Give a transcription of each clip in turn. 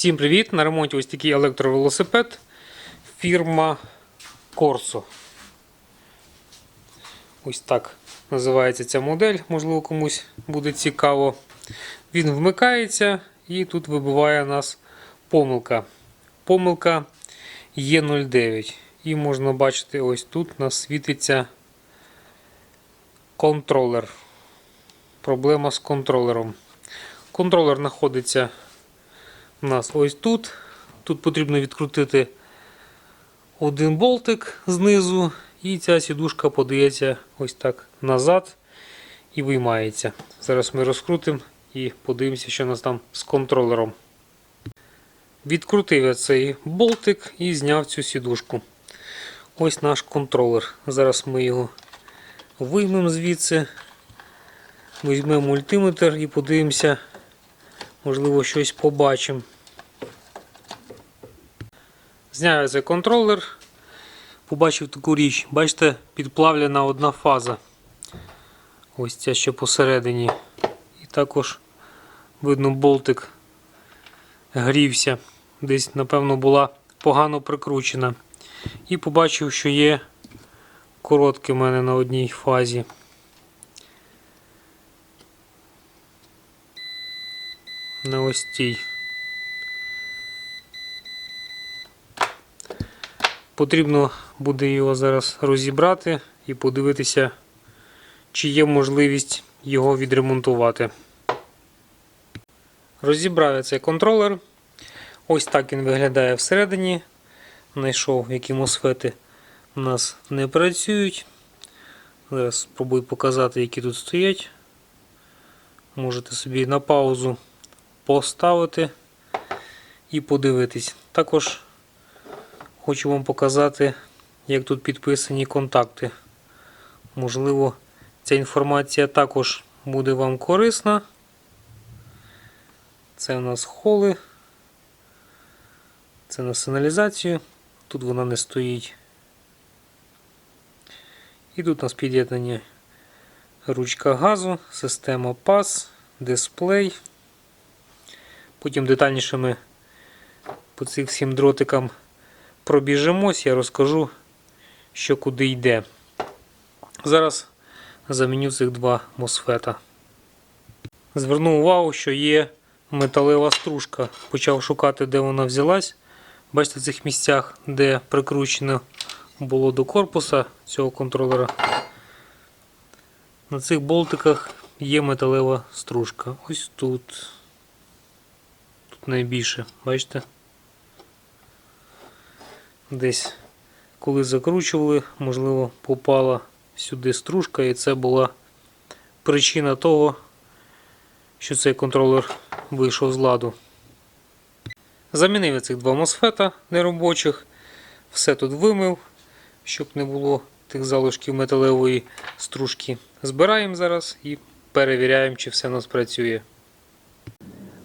Всім привіт! На ремонті ось такий електровелосипед фірма Corso. Ось так називається ця модель, можливо, комусь буде цікаво. Він вмикається і тут вибиває нас помилка. Помилка Е09. І можна бачити, ось тут нас світиться контролер. Проблема з контролером. Контролер знаходиться у нас ось тут. Тут потрібно відкрутити один болтик знизу, і ця сідушка подається ось так назад і виймається. Зараз ми розкрутимо і подивимося, що у нас там з контролером. Відкрутив я цей болтик і зняв цю сідушку. Ось наш контролер. Зараз ми його виймемо звідси, візьмемо мультиметр і подивимося, можливо, щось побачимо. Зняв цей контролер, побачив таку річ. Бачите, підплавлена одна фаза. Ось ця що посередині. І також видно болтик грівся. Десь, напевно, була погано прикручена. І побачив, що є коротке в мене на одній фазі. На ось цій. Потрібно буде його зараз розібрати і подивитися, чи є можливість його відремонтувати. Розібрав цей контролер. Ось так він виглядає всередині. Знайшов, які мосфети у нас не працюють. Зараз спробую показати, які тут стоять. Можете собі на паузу поставити і подивитись. Також хочу вам показати, як тут підписані контакти. Можливо, ця інформація також буде вам корисна. Це у нас холи. Це на сигналізацію. Тут вона не стоїть. І тут у нас під'єднані ручка газу, система PAS, дисплей. Потім детальніше ми по цих всім дротикам пробіжимось, я розкажу, що куди йде. Зараз заміню цих два мосфета. Звернув увагу, що є металева стружка. Почав шукати, де вона взялась. Бачите, в цих місцях, де прикручено було до корпуса цього контролера. На цих болтиках є металева стружка. Ось тут. Тут найбільше, бачите? Десь, коли закручували, можливо, попала сюди стружка, і це була причина того, що цей контролер вийшов з ладу. Замінив я цих два мосфета неробочих, все тут вимив, щоб не було тих залишків металевої стружки. Збираємо зараз і перевіряємо, чи все у нас працює.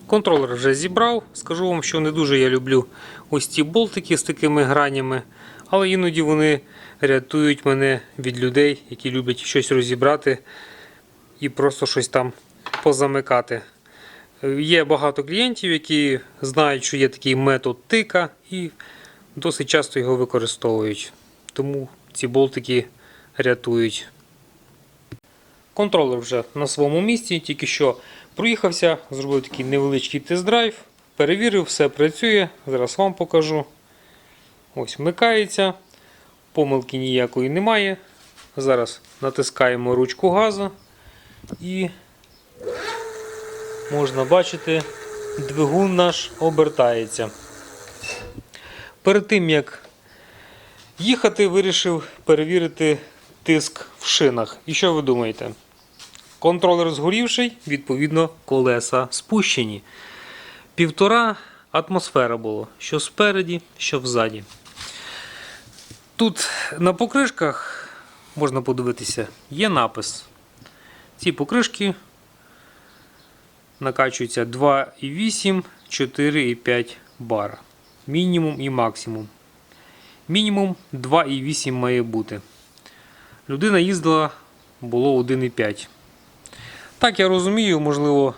Контролер вже зібрав. Скажу вам, що не дуже я люблю ось ці болтики з такими гранями, але іноді вони рятують мене від людей, які люблять щось розібрати і просто щось там позамикати. Є багато клієнтів, які знають, що є такий метод тика і досить часто його використовують. Тому ці болтики рятують. Контролер вже на своєму місці, тільки що проїхався, зробив такий невеличкий тест-драйв, перевірив, все працює. Зараз вам покажу. Ось вмикається, помилки ніякої немає. Зараз натискаємо ручку газу і можна бачити, двигун наш обертається. Перед тим як їхати, вирішив перевірити тиск в шинах. І що ви думаєте? Контролер згорівший, відповідно, колеса спущені. Півтора атмосфера було, що спереді, що взаді. Тут на покришках можна подивитися, є напис. Ці покришки накачуються 2,8, 4,5 бара. Мінімум і максимум. Мінімум 2,8 має бути. Людина їздила, було 1,5. Так, я розумію, можливо,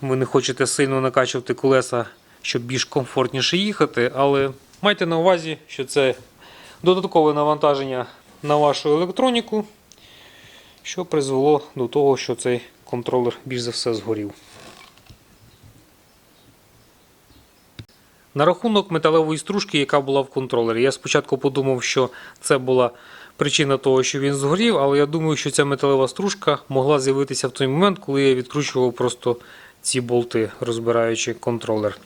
ви не хочете сильно накачувати колеса щоб більш комфортніше їхати, але майте на увазі, що це додаткове навантаження на вашу електроніку, що призвело до того, що цей контролер більш за все згорів. На рахунок металевої стружки, яка була в контролері, я спочатку подумав, що це була причина того, що він згорів, але я думаю, що ця металева стружка могла з'явитися в той момент, коли я відкручував просто ці болти, розбираючи контролер.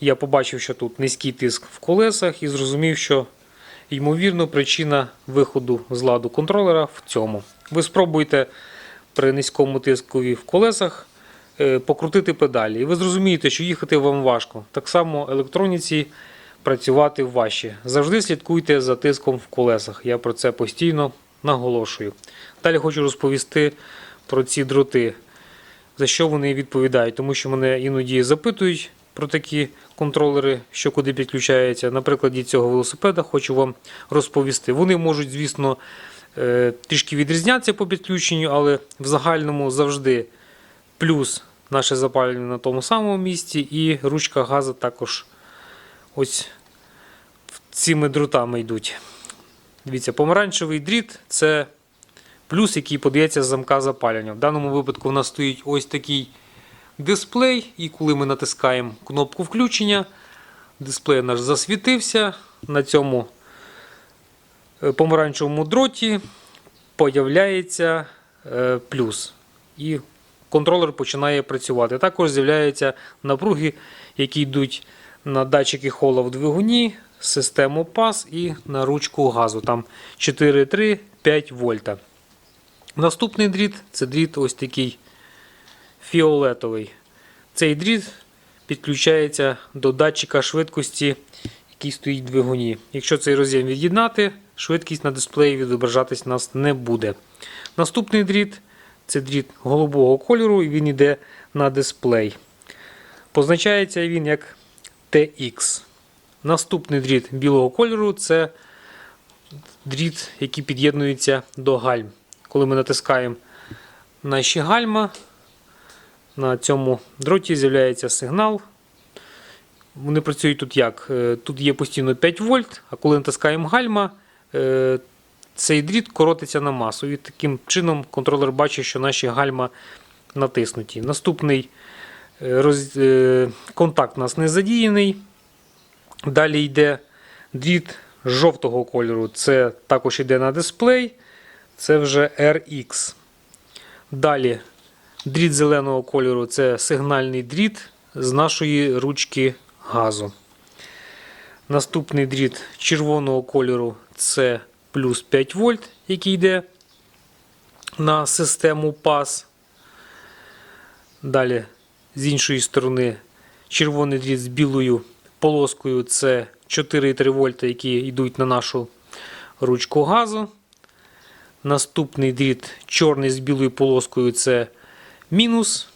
Я побачив, що тут низький тиск в колесах і зрозумів, що ймовірно причина виходу з ладу контролера в цьому. Ви спробуйте при низькому тискові в колесах е, покрутити педалі. І ви зрозумієте, що їхати вам важко. Так само електроніці працювати важче. Завжди слідкуйте за тиском в колесах. Я про це постійно наголошую. Далі хочу розповісти про ці дроти, за що вони відповідають, тому що мене іноді запитують про такі контролери, що куди підключаються. На прикладі цього велосипеда хочу вам розповісти. Вони можуть, звісно, е, трішки відрізнятися по підключенню, але в загальному завжди плюс наше запалення на тому самому місці, і ручка газу також ось цими дротами йдуть. Дивіться, помаранчевий дріт це плюс, який подається з замка запалення. В даному випадку у нас стоїть ось такий дисплей, і коли ми натискаємо кнопку включення, дисплей наш засвітився. На цьому е, помаранчевому дроті появляється е, плюс. І контролер починає працювати. Також з'являються напруги, які йдуть на датчики хола в двигуні, систему PAS і на ручку газу. Там 4,3-5 вольта. Наступний дріт це дріт ось такий фіолетовий. Цей дріт підключається до датчика швидкості, який стоїть в двигуні. Якщо цей роз'єм від'єднати, швидкість на дисплеї відображатись у нас не буде. Наступний дріт це дріт голубого кольору, і він йде на дисплей. Позначається він як TX. Наступний дріт білого кольору це дріт, який під'єднується до гальм. Коли ми натискаємо наші гальма, на цьому дроті з'являється сигнал. Вони працюють тут як? Е, Тут є постійно 5 вольт, а коли натискаємо гальма, е, цей дріт коротиться на масу. І таким чином контролер бачить, що наші гальма натиснуті. Наступний роз... е, контакт у нас не задіяний. Далі йде дріт жовтого кольору. Це також йде на дисплей. Це вже RX. Далі дріт зеленого кольору це сигнальний дріт з нашої ручки газу. Наступний дріт червоного кольору це плюс 5 вольт, який йде на систему PAS. Далі, з іншої сторони, червоний дріт з білою полоскою це 4,3 вольта, які йдуть на нашу ручку газу. Наступний дріт чорний з білою полоскою це мінус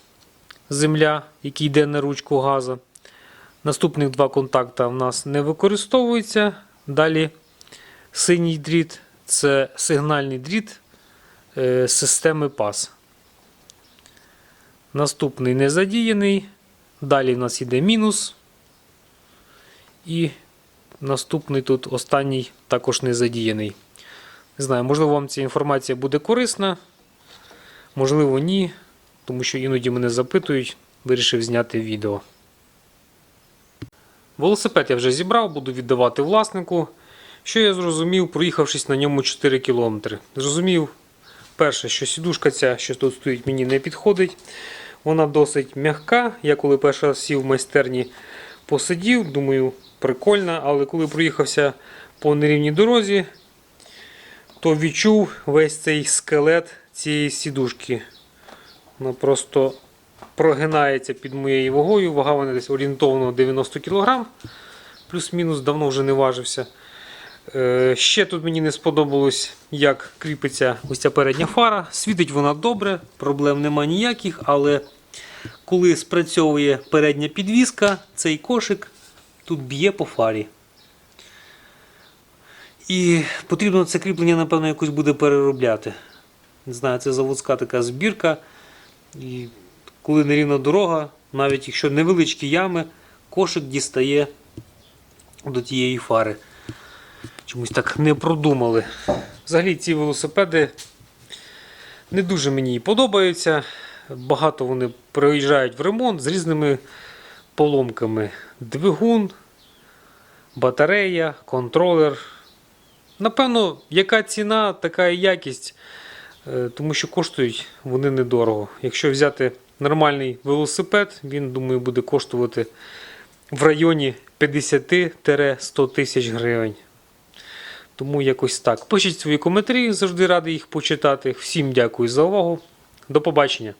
земля, який йде на ручку газу. Наступних два контакти в нас не використовуються. Далі синій дріт це сигнальний дріт е, системи PAS. Наступний не задіяний. Далі в нас йде мінус. І наступний тут останній також не задіяний. Не знаю, можливо, вам ця інформація буде корисна, можливо, ні. Тому що іноді мене запитують, вирішив зняти відео. Велосипед я вже зібрав, буду віддавати власнику. Що я зрозумів, проїхавшись на ньому 4 км. Зрозумів, перше, що сідушка ця, що тут стоїть, мені не підходить. Вона досить м'яка. Я коли перший раз сів в майстерні посидів, думаю, прикольно, але коли проїхався по нерівній дорозі, то відчув весь цей скелет цієї сідушки. Вона просто прогинається під моєю вагою. Вага вона десь орієнтовно 90 кг. Плюс-мінус давно вже не важився. Е, Ще тут мені не сподобалось, як кріпиться ось ця передня фара. Світить вона добре, проблем нема ніяких, але коли спрацьовує передня підвіска, цей кошик тут б'є по фарі. І потрібно це кріплення, напевно, якось буде переробляти. Не знаю, це заводська така збірка. І коли нерівна дорога, навіть якщо невеличкі ями, кошик дістає до тієї фари. Чомусь так не продумали. Взагалі ці велосипеди не дуже мені подобаються. Багато вони приїжджають в ремонт з різними поломками. Двигун, батарея, контролер. Напевно, яка ціна, така і якість, Е, тому що коштують вони недорого. Якщо взяти нормальний велосипед, він, думаю, буде коштувати в районі 50-100 тисяч гривень. Тому якось так. Пишіть свої коментарі, завжди радий їх почитати. Всім дякую за увагу. До побачення.